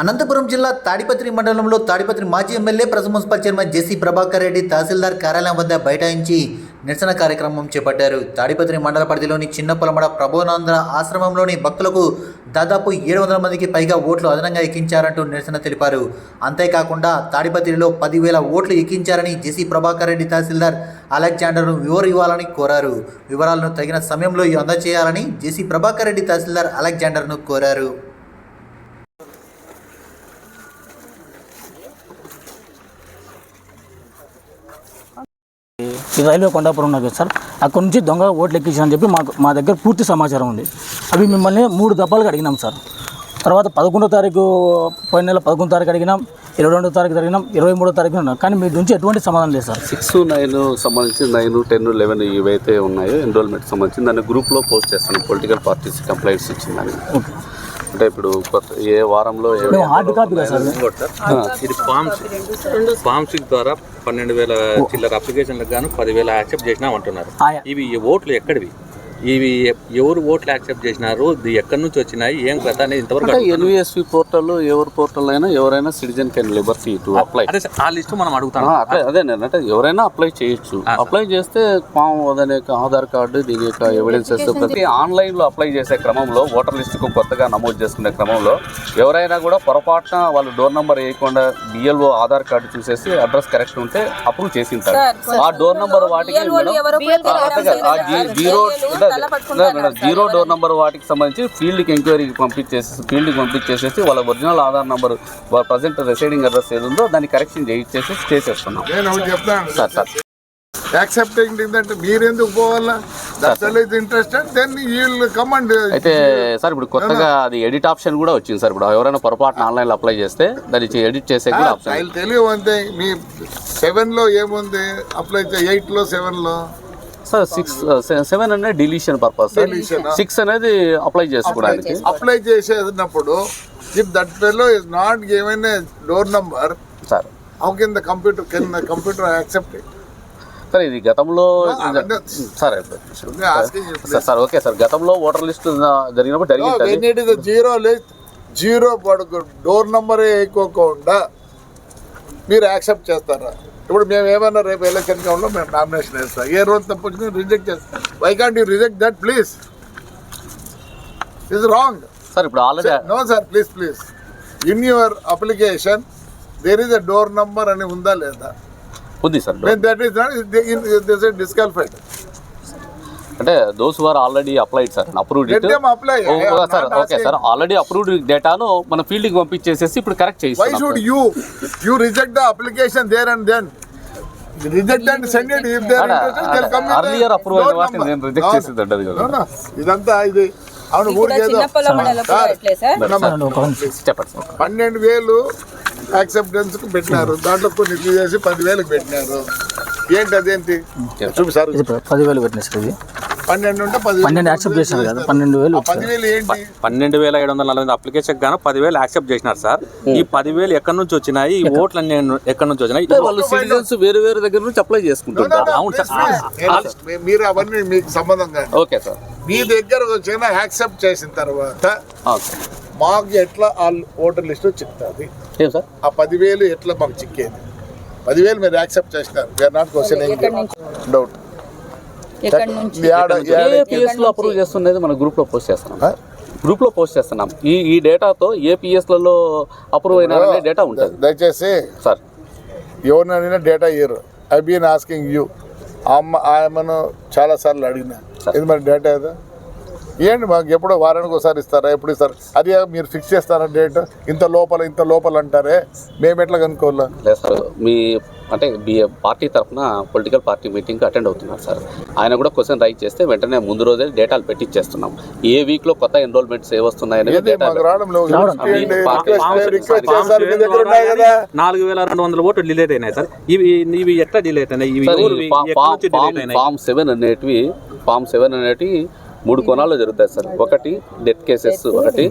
అనంతపురం జిల్లా తాడిపత్రి మండలంలో తాడిపత్రి మాజీ ఎమ్మెల్యే ప్రజ municipal chairman JC Prabhakar Reddy tahsildar కార్యాలయం వద్ద బైఠాయించి నిరసన కార్యక్రమం చేపట్టారు. తాడిపత్రి మండల పరిధిలోని చిన్న పొలమడ ప్రభోనంద ఆశ్రమంలోని భక్తులకు దాదాపు ఏడు వందల మందికి పైగా ఓట్లు అదనంగా ఎక్కించారంటూ నిరసన తెలిపారు. అంతేకాకుండా తాడిపత్రిలో పదివేల ఓట్లు ఎక్కించారని జేసీ ప్రభాకర్ రెడ్డి తహసీల్దార్ అలెగ్జాండర్ను వివరం ఇవ్వాలని కోరారు. వివరాలను తగిన సమయంలో అందజేయాలని జేసీ ప్రభాకర్ రెడ్డి తహసీల్దార్ అలెగ్జాండర్ను కోరారు. ఈ రైల్వే కొండాపురం ఉన్నది సార్ అక్కడ నుంచి దొంగ ఓట్లు ఎక్కించారని చెప్పి మాకు మా దగ్గర పూర్తి సమాచారం ఉంది. అవి మిమ్మల్ని మూడు దఫాలుగా అడిగినాం సార్. తర్వాత పదకొండో తారీఖు పోయిన నెల పదకొండో తారీఖు అడిగినాం ఇరవై రెండో తారీఖు అడిగినాం ఇరవై మూడో తారీఖు అడిగినాం కానీ మీ నుంచి ఎటువంటి సమాధానం లేదు సార్. సిక్స్ నైన్ సంబంధించి నైన్ టెన్ లెవెన్ ఇవైతే ఉన్నాయో ఎన్రోల్మెంట్ సంబంధించి దాన్ని గ్రూప్లో పోస్ట్ చేస్తాను. పొలిటికల్ పార్టీస్ కంప్లైంట్స్ ఇచ్చిందని. అంటే ఇప్పుడు కొత్త ఏ వారంలో ఏ మేము హార్డ్ కాపీ కదా సార్? ఇది ఫామ్స్ ఫామ్స్ ద్వారా పన్నెండు వేల చిల్లర అప్లికేషన్లకు గాను పదివేల యాక్సెప్ట్ చేసినా అంటున్నారు ఆయా. ఇవి ఈ ఓట్లు ఎక్కడివి? ఇవి ఎవరు ఓట్లు యాక్సెప్ట్ చేసినారు? ఎక్కడి నుంచి వచ్చినాయి? ఏం కథ అనేది ఇంతవరకు. ఎన్విఎస్పి పోర్టల్ ఎవరి పోర్టల్ అయినా ఎవరైనా citizen can liberty to apply. అదే ఆ లిస్ట్ మనం అడుగుతాం. అదే అదే నేను అంటే ఎవరైనా అప్లై చేయొచ్చు. అప్లై చేస్తే ఫామ్ దాని యొక్క ఆధార్ కార్డు దీని యొక్క ఎవిడెన్సెస్ ప్రతి ఆన్లైన్లో అప్లై చేసే క్రమంలో ఓటర్ లిస్ట్కు కొత్తగా నమోదు చేసుకునే క్రమంలో ఎవరైనా కూడా పొరపాటున వాళ్ళు డోర్ నంబర్ వేయకుండా బిఎల్ఓ ఆధార్ కార్డు చూసేసి అడ్రస్ కరెక్ట్ ఉంటే అప్రూవ్ చేసింటారు ఆ డోర్ నంబర్ వాటికి అదే జీరో అదే, అదే, జీరో డోర్ నంబర్ వాటికి సంబంధించి ఫీల్డ్కి ఎంక్వైరీకి పంపించేసి ఫీల్డ్కి పంపించేసేసి వాళ్ళ ఒరిజినల్ ఆధార్ నంబర్ వాళ్ళ ప్రజెంట్ రెసైడింగ్ అడ్రస్ ఏది ఉందో దాన్ని కరెక్షన్ చేయించేసి చేసేస్తున్నాం. Sir sir. యాక్సెప్టింగ్ ఏంటంటే పోవాలా? అయితే సార్ ఇప్పుడు కొత్తగా అది ఎడిట్ ఆప్షన్ కూడా వచ్చింది సార్. ఇప్పుడు ఎవరైనా పొరపాటున ఆన్లైన్లో అప్లై చేస్తే దాన్ని ఎడిట్ చేసే కూడా ఆప్షన్ అంతే మీ సెవెన్లో ఏముంది? అప్లై ఎయిట్లో సెవెన్లో? సార్ సిక్స్ సెవెన్ అనేది డిలీషన్ పర్పస్. సిక్స్ అనేది అప్లై చేసుకోవడానికి. అప్లై చేసేటప్పుడు if that fellow is not given door number sir how can the computer can the computer accept sir ఇది గతంలో sir sir sir okay sir గతంలో voter list జరిగినప్పుడు జరిగింది it zero list zero పడుకు door number వేయకోకుండా మీరు accept చేస్తారా? ఇప్పుడు మేము ఏమన్నా రేపు ఎలక్షన్ గ్రౌండ్లో మేము నామినేషన్ వేస్తాం. ఏ రోజు తప్పించుకుని రిజెక్ట్ చేస్తాం. Why can't you reject that please is wrong sir ఇప్పుడు already no sir please please in your application there is a door number అని ఉందా లేదా? ఉంది sir that is not disqualified అంటే those are already applied sir approved sir okay sir already approved డేటాను మన ఫీల్డ్కి పంపించేసేసి ఇప్పుడు correct application there and then? Reject and send it. if they are అలా- interested. They'll come with earlier the approval door వాటిని. నేను No, చేసేది కదా. ఇదంతా ఇది. అవును ఊరికేదో. పన్నెండు వేలు యాక్సెప్టెన్స్కు పెట్టినారు. దాంట్లో కొన్ని తీసేసి పదివేలకు పెట్టినారు. ఏంటి అదేంటి చూపి సార్ ఇది పదివేలు పెట్టిన సార్ ఇది. పన్నెండు ఉంటే పది పన్నెండు యాక్సెప్ట్ చేశారు కదా పన్నెండు వేలు. పదివేలు ఏంటి? పన్నెండు వేల ఏడు వందల నలభై అప్లికేషన్ గాను పదివేలు యాక్సెప్ట్ చేసినారు సార్. ఈ పదివేలు ఎక్కడి నుంచి వచ్చినాయి? ఈ ఓట్లు అన్ని ఎక్కడి నుంచి వచ్చినాయి? వాళ్ళు సిటిజన్స్ వేరు వేరు దగ్గర నుంచి అప్లై no, అవును సార్. మీరు అవన్నీ మీకు సంబంధం ఓకే సార్. మీ దగ్గర వచ్చిన యాక్సెప్ట్ చేసిన తర్వాత మాకు ఎట్లా ఆ ఓటర్ లిస్ట్ చిక్కుతుంది? ఏం సార్? ఆ పదివేలు ఎట్లా మాకు చిక్కేది? పదివేలు మీరు యాక్సెప్ట్ చేసినారు. వీఆర్ నాట్ క్వశ్చన్ డౌట్ ఎక్కడి నుంచి? ఏపీఎస్లో అప్రూవ్ చేస్తున్నది మన గ్రూప్లో పోస్ట్ చేస్తున్నాం. గ్రూప్లో పోస్ట్ చేస్తున్నాం. ఈ ఈ డేటాతో ఏపీఎస్లలో అప్రూవ్ అయిన డేటా ఉంటుంది. దయచేసి సార్ ఎవరినైనా డేటా ఇయ్యరు. ఐ బీన్ ఆస్కింగ్ యూ అమ్మ ఆమెను చాలాసార్లు అడిగిన. ఇది మరి డేటా ఏదా? ఏంటి మాకు ఎప్పుడో వారానికి ఒకసారి ఇస్తారా? ఎప్పుడు ఇస్తారు? అది మీరు ఫిక్స్ చేస్తారా డేట్ ఇంత లోపల ఇంత లోపల అంటారే. మేము ఎట్లా కనుక్కోవాలా? లేదు సార్ మీ అంటే మీ పార్టీ తరఫున పొలిటికల్ పార్టీ మీటింగ్కి అటెండ్ అవుతున్నారు సార్. ఆయన కూడా క్వశ్చన్ రైట్ చేస్తే వెంటనే ముందు రోజే డేటాలు పెట్టించేస్తున్నాం ఏ వీక్లో కొత్త ఎన్రోల్మెంట్స్ ఏ వస్తున్నాయని ఏంటి డేటా మాకు రావడం లేవు రావడం. చేయండి, form- request form- request forms చేస్తారు మీ దగ్గర ఉన్నాయి కదా. నాలుగు వేల రెండు వందల ఓట్లు డిలేట్ అయినాయి సార్. ఇవి ఇవి ఎట్లా డిలేట్ అయినాయి? ఫామ్ సెవెన్ అనేటివి ఫామ్ సెవెన్ అనేటివి మూడు కోణాల్లో జరుగుతాయి సార్. ఒకటి డెత్ కేసెస్ ఒకటి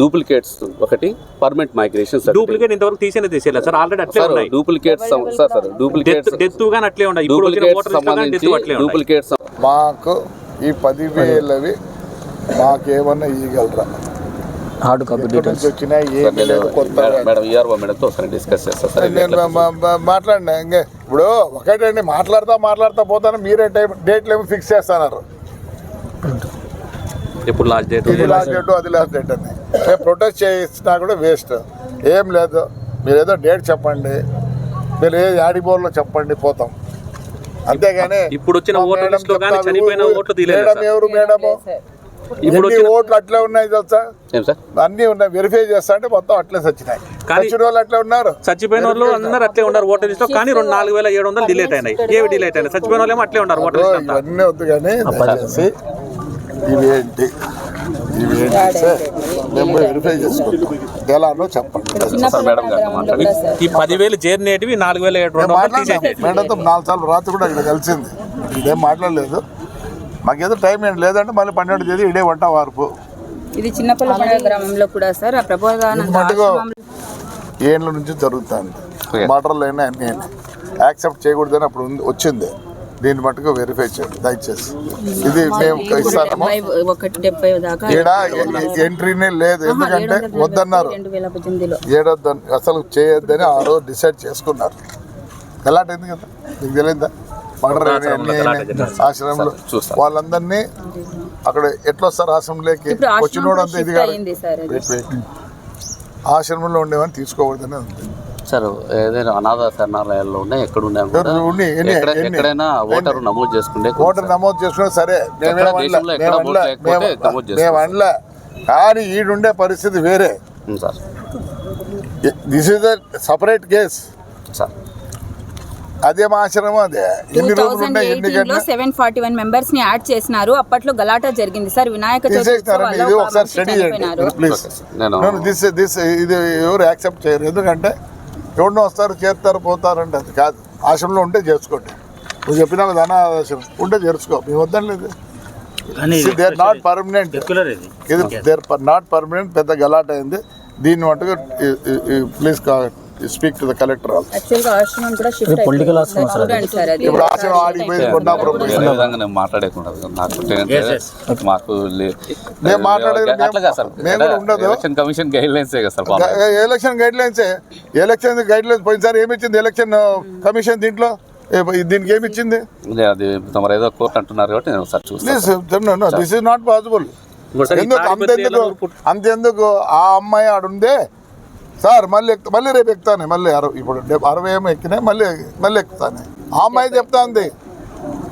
డూప్లికేట్స్ ఒకటి పర్మనెంట్ మైగ్రేషన్ సార్ డూప్లికేట్ ఇంతవరకు తీసేనే తీసేయాలి సార్. ఆల్రెడీ అట్లే ఉన్నాయి. Duplicates sir sir duplicates death గాని అట్లే ఉన్నాయి. డూప్లికేట్స్ సంబంధించి డూప్లికేట్స్ మాకు ఈ పదివేలవి మాకేమన్నా ఇవ్వగలరా hard copy details madam ERO మేడంతో ఒకసారి డిస్కస్ చేస్తాను సార్ నేను మాట్లాడినా ఇంకే ఇప్పుడు ఒకటండి మాట్లాడతా మాట్లాడతా పోతాను మీరే టైం డేట్లు ఏమో ఫిక్స్ చేస్తున్నారు. ఎప్పుడు లాస్ట్ డేట్ ఇది లాస్ట్ డేట్ అది లాస్ట్ డేట్ అని మేము ప్రొటెస్ట్ చేసినా కూడా వేస్ట్ ఏం లేదు. మీరు ఏదో డేట్ చెప్పండి. మీరు ఏ యాడిబోర్లో చెప్పండి పోతాం. అంతేగాని ఇప్పుడు వచ్చిన మేడం కానీ చెప్తారు, చనిపోయిన ఓట్లు తీయలేదు మేడం. ఎవరు మేడము? ఇప్పుడు ఓట్లు అట్లే ఉన్నాయి తెలుసా? ఏం సార్? అన్ని ఉన్నాయి. వెరిఫై చేస్తా అంటే మొత్తం అట్లే వచ్చినాయి కానీ- వాళ్ళు అట్లే ఉన్నారు. చచ్చిపోయిన వాళ్ళు అందరూ అట్లే ఉన్నారు ఓటర్ లిస్ట్లో కానీ రెండు నాలుగు వేల ఏడు వందలు డిలేట్ అయినాయి. ఏవి డిలేట్ అయినాయి? చచ్చిపోయిన వాళ్ళు ఏమో అట్లే ఉన్నారు ఓటర్ లిస్ట్ అంతా. ఇవన్నీ వద్దు కానీ ఇవేంటి ఇవేంటి సార్ మేము వెరిఫై చేసుకుంటాం. ఎలానో చెప్పండి. సార్ మేడం గారితో మాట్లాడి ఈ పదివేలు చేరినేటివి నాలుగు వేల ఏడు వందలు మాట్లాడినాం. మేడంతో నాలుగు సార్లు రాత్రి కూడా ఇక్కడ కలిసింది. ఇదేం మాట్లాడలేదు. మాకేదో టైం ఏం లేదంటే మళ్ళీ పన్నెండు తేదీ ఇడే వంట వార్పు. ఇది చిన్నపల్లె గ్రామంలో కూడా సార్ ఆ ప్రబోధానంద మటుకు ఆశ్రమంలో ఏళ్ళ నుంచి జరుగుతుంది. మటర్లు అయినా అన్నీ యాక్సెప్ట్ చేయకూడదని అప్పుడు వచ్చింది. దీన్ని మటుకు వెరిఫై చేయండి దయచేసి. ఇది మేము ఇస్తాము. ఈడ ఎంట్రీనే లేదు. ఎందుకంటే వద్దన్నారు. ఏడొద్దని అసలు చేయొద్దని ఆ రోజు డిసైడ్ చేసుకున్నారు. ఎలాంటి ఎందుకు కదా మీకు తెలియదా? మర్డర్ ఆశ్రమంలో. వాళ్ళందరినీ అక్కడ ఎట్లా వస్తారు ఆశ్రమంలోకి అంతా ఇది. ఆశ్రమంలో ఉండేవని తీసుకోకూడదని ఉంది. సార్ ఏదైనా అనాథ శరణాలయాల్లో ఉన్నాయి ఎక్కడ కూడా? ఎక్కడైనా ఓటరు నమోదు చేసుకుంటే ఓటర్ నమోదు చేసుకున్నా సరే మేమేం కానీ ఈడుండే పరిస్థితి వేరే. Sir. This is separate case sir. అదేం ఆశ్రమం అదే. టూ ఎన్ని రోజులు థౌజండ్ ఉన్నాయి ఎన్ని సెవెన్ ఫార్టీ వన్ మెంబర్స్ని యాడ్ చేసినారు. అప్పట్లో గలాటా జరిగింది సార్. వినాయక ఇది ఒక ఒకసారి స్టడీ చనిపోయినారు. చేయండి. ప్లీజ్ నేను దిస్ దిస్ ఇది ఎవరు యాక్సెప్ట్ చేయరు. ఎందుకంటే ఎవరినో వస్తారు చేస్తారు పోతారంటే అది కాదు. ఆశ్రమంలో ఉంటే చేర్చుకోండి. నువ్వు చెప్పినా కదా అనాథాశ్రమం ఉంటే చేర్చుకో. మేము వద్దలేదు దే ఆర్ నాట్ పర్మనెంట్ ఇది. దే ఆర్ నాట్ పర్మనెంట్ పెద్ద గలాట్ అయింది దీన్ని మటుకు please speak to the collector political ఇప్పుడు ఆశ్రమం ఆడికి పోయి పోయి నేను మాట్లాడేకుండా నాకు మాకు మాట్లాడేది మేము ఉండదు. Election commission guidelines. Election guidelines election guidelines పోయినసారి ఏమి ఇచ్చింది ఎలక్షన్ కమిషన్ దీంట్లో? ఏ- దీనికి ఏమి ఇచ్చింది అది తమరు ఏదో కోర్టు అంటున్నారు కాబట్టి నేను ఒకసారి చూస్తాను please this is not possible ఎందుకు అంతెందుకు? అంతెందుకు? ఆ అమ్మాయి ఆడుందే. సార్ మళ్ళీ ఎక్కు- మళ్ళీ రేపు ఎక్కుతాను మళ్ళీ అరవై ఇప్పుడు అరవై ఏమో ఎక్కినాయి మళ్ళీ మళ్ళీ ఎక్కుతాను. ఆ అమ్మాయి చెప్తా ఉంది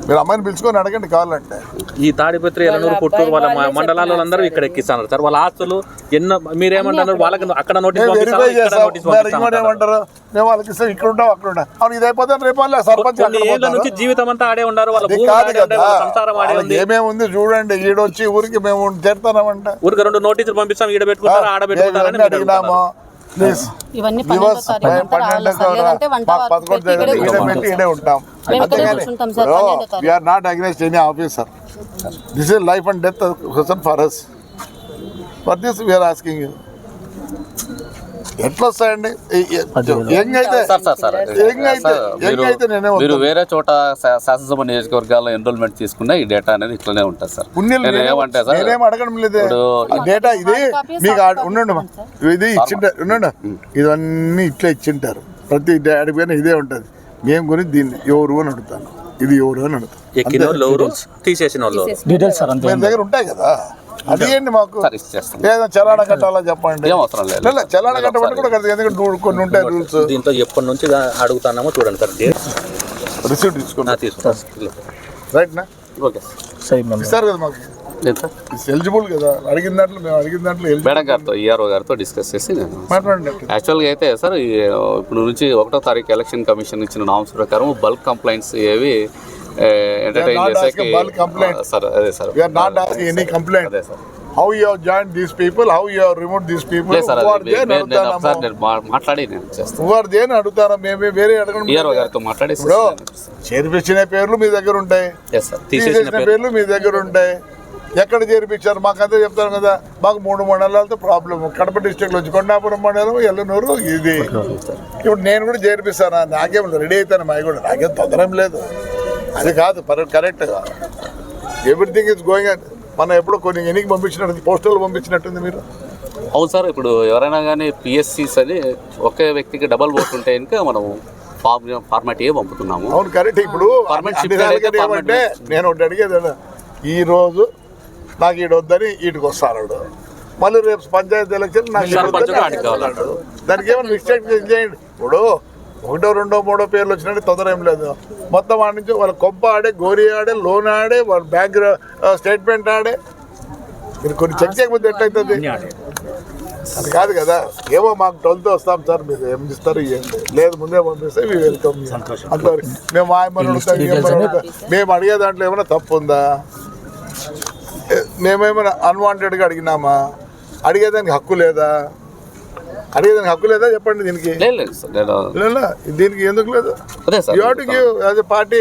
మీరు అమ్మాయిని పిలుచుకొని అడగండి కావాలంటే. ఈ తాడిపత్రి ఎలనూరు పుట్టూరు వాళ్ళ మండలాల్లో అందరూ ఇక్కడ ఎక్కిస్తున్నారు సార్. వాళ్ళ ఆస్తులు ఎన్నో మీరేమంటున్నారు? వాళ్ళకి అక్కడ నోటీస్. ఏమంటారు? మేము వాళ్ళకి ఇస్తాం ఇక్కడ ఉంటాం అక్కడ ఉంటాం. అవును ఇది అయిపోతే రేపు మళ్ళీ సర్పంచ్. నుంచి జీవితం అంతా ఆడే ఉన్నారు వాళ్ళ కాదు కదా. వాళ్ళ ఏమేమి ఉంది చూడండి ఈడొచ్చి ఊరికి మేము చేరుతామంట ఊరికి రెండు నోటీసులు పంపిస్తాం ఈడ పెట్టుకుంటారు ఆడ పెట్టుకుంటారని మీరు అడిగినాము. అడుగుతున్నారు. ప్లీజ్ ఇవన్నీ దివస్ పన్నెండో తారీఖు అంతా రావాలి. సార్. లేదంటే వంట మాకు వార్పు పదకొండు పెట్టి ఇక్కడే ఈడే పెట్టి ఈడే ఉంటాం. మేము ఇక్కడే కూర్చుంటాం సార్, పన్నెండో తారీఖు. We are not against any officer this is life and death question for us for this we are asking you ఎట్లా వస్తాయండి మీరు అయితే నేనే మీరు. వేరే చోట శా- శాసనసభ నియోజకవర్గాల్లో ఎన్రోల్మెంట్ తీసుకున్న ఈ డేటా అనేది ఇట్లనే ఉంటుంది సార్. ఏమంటే సార్ నేనేం అడగడం లేదు. డేటా ఇది మీకు ఉండండి. ఇది ఇచ్చింటారు. ఉండండి. ఇవన్నీ ఇట్లా ఇచ్చింటారు. ప్రతి డాడీ పైన ఇదే ఉంటుంది. మేము కొని దీన్ని ఎవరు అని అడుగుతాను. ఇది ఎవరు అని అడుగుతాను. ఎక్కిన వాళ్ళు ఎవరు? తీసేసిన దగ్గర ఉంటాయి కదా. అది ఏంటి మాకు? లేదా చలానా కట్టాలా చెప్పండి. ఏం అవసరం లేదు. లేదు, చలానా కట్టమంటే కూడా కదా ఎందుకంటే కొన్ని ఉంటాయి రూల్స్. దీంట్లో ఎప్పటి నుంచి అడుగుతున్నామో చూడండి సార్. రిసీప్ట్ తీసుకున్నా తీసుకుంటాను రైట్ నా? ఓకే. ఇస్తారు కదా మాకు. ఎలిజిబుల్ కదా. అడిగిన దాంట్లో మేము అడిగిన దాంట్లో. మేడం గారితో ఈఆర్ఓ గారితో డిస్కస్ చేసి నేను మాట్లాడండి యాక్చువల్గా అయితే సార్ ఇప్పుడు నుంచి ఒకటో తారీఖు ఎలక్షన్ కమిషన్ ఇచ్చిన నామ్స్ ప్రకారం బల్క్ కంప్లైంట్స్ ఏవి ఎంటర్టైన్. సార్ అదే సార్. అదే లేదు అది నేను- నేను ఒకసారి. నేను మా- మాట్లాడి నేను చేస్తాను Who are there అని అడుగుతారా మేమే వేరే అడగడం ఈఆర్ఓ గారితో మాట్లాడి ఇప్పుడు చేర్పించిన పేర్లు మీ దగ్గర ఉంటాయి ఎస్ సార్ తీసేసిన తీసేసిన పేరు పేర్లు మీ దగ్గర ఉంటాయి ఎక్కడ చేర్పించారు మాకంతా చెప్తాను కదా మాకు మూడు మండలాలతో ప్రాబ్లం కడప డిస్ట్రిక్ట్ నుంచి కొండాపురం మండలం ఎల్లనూరు ఇది ఇప్పుడు నేను కూడా చేర్పిస్తాను నాకేం రెడీ అవుతాను మా కూడా. నాకేం తొందర లేదు. అది కాదు కరెక్ట్ ఎవ్రీథింగ్ ఇస్ గోయింగ్ మనం ఎప్పుడో కొన్ని ఎన్నికి పంపించినట్టు పోస్టర్లు పంపించినట్టుంది మీరు. అవును సార్ ఇప్పుడు ఎవరైనా కానీ పిఎస్సిస్ అని ఒకే వ్యక్తికి డబల్ ఓట్ ఉంటే కనుక మనం ఫార్మ్ ఫార్మాట్ ఏ పంపుతున్నాము. అవును కరెక్ట్ ఇప్పుడు ఏమంటే నేను ఒకటి అడిగేది ఈ రోజు నాకు ఈడు వద్దని ఈడికి వస్తాడు మళ్ళీ రేపు పంచాయతీ ఎలక్షన్ నాకు. దానికి ఏమైనా మిస్టేక్ చేయండి. ఇప్పుడు ఒకటో రెండో మూడో పేర్లు వచ్చినట్టు తొందర ఏం లేదు. మొత్తం ఆడి నుంచి వాళ్ళ కొంప ఆడే గోరి ఆడే లోన్ ఆడే వాళ్ళ బ్యాంక్ స్టేట్మెంట్ ఆడే. మీరు కొన్ని చెక్ చేయకపోతే ఎట్లయితుంది అది కాదు కదా. ఏమో మాకు ట్వెల్త్ వస్తాం సార్ మీరు ఏం ఇస్తారు ఇవ్వండి లేదు. ముందే పంపిస్తే మీ వెల్కమ్ అంటారు మేము అడుగుతాం మేము అడిగే దాంట్లో ఏమైనా తప్పు ఉందా? మేమేమైనా అన్వాంటెడ్గా అడిగినామా? అడిగేదానికి హక్కు లేదా? అడిగేదానికి హక్కు లేదా? చెప్పండి దీనికి. లేదు లేదు సార్ నేను లేదా దీనికి ఎందుకు లేదు? అదే sir you to give as a party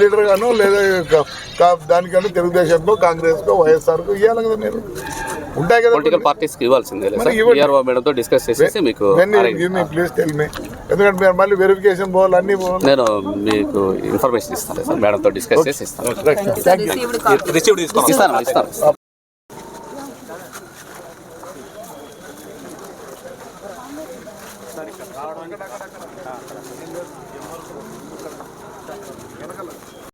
leader గాను లేదా దానికన్నా తెలుగుదేశంకో కాంగ్రెస్కో వైఎస్ఆర్కో ఇవ్వాలి కదా మీరు. ఉంటాయి కదా పొలిటికల్ పార్టీస్కి ఇవ్వాల్సిందే మేడంతో డిస్కస్ చేసేసి మీకు ప్లీజ్ టెల్ మీ ఎందుకంటే మీరు మళ్ళీ వెరిఫికేషన్ పోవాలి అన్ని పోవాలి. నేను మీకు ఇన్ఫర్మేషన్ ఇస్తాను సార్ మేడంతో డిస్కస్ చేసి ఇస్తాను.